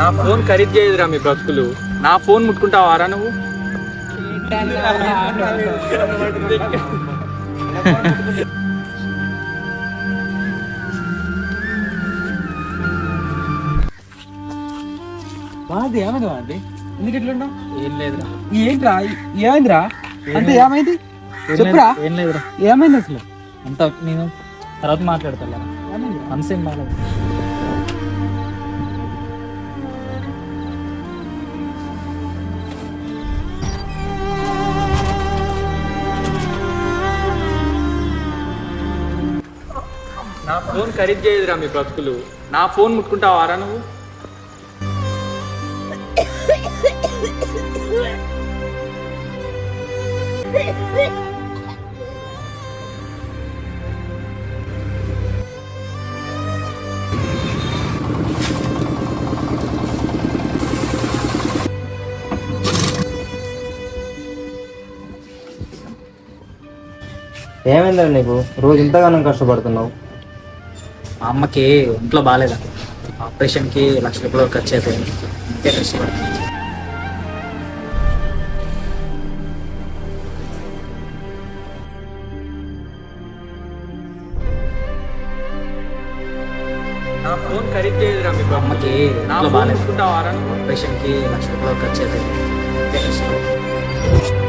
నా ఫోన్ ఖరీదు చేయదురా మీ బ్రతుకులు. నా ఫోన్ ముట్టుకుంటావారా నువ్వు? బాధ ఏమైంది బాధ ఎందుకు ఇట్లున్నావు ఏం లేదురా. ఏంట్రా? ఏమైందిరా? అంటే ఏమైంది? చెప్పురా. ఏం లేదురా. ఏమైంది అసలు? అంత నేను తర్వాత మాట్లాడతా మనసేం బాగాలేదు నా ఫోన్ ఖరీదు చేయదురా మీ బ్రతుకులు. నా ఫోన్ ముట్టుకుంటావారా నువ్వు? ఏమైందిరా నీకు? రోజు ఇంతగానం కష్టపడుతున్నావు. మా అమ్మకి ఒంట్లో బాగాలేదు. ఆపరేషన్కి లక్ష రూపాయలు ఖర్చు అవుతాయి ఇంకే కష్టపడుతుంది నా ఫోన్ ఖరీదు చేయదురా మీ అమ్మకి బాగాలేదు. ఆపరేషన్కి లక్ష రూపాయలు ఖర్చు అవుతాయి ఇంకే కష్టపడుతుంది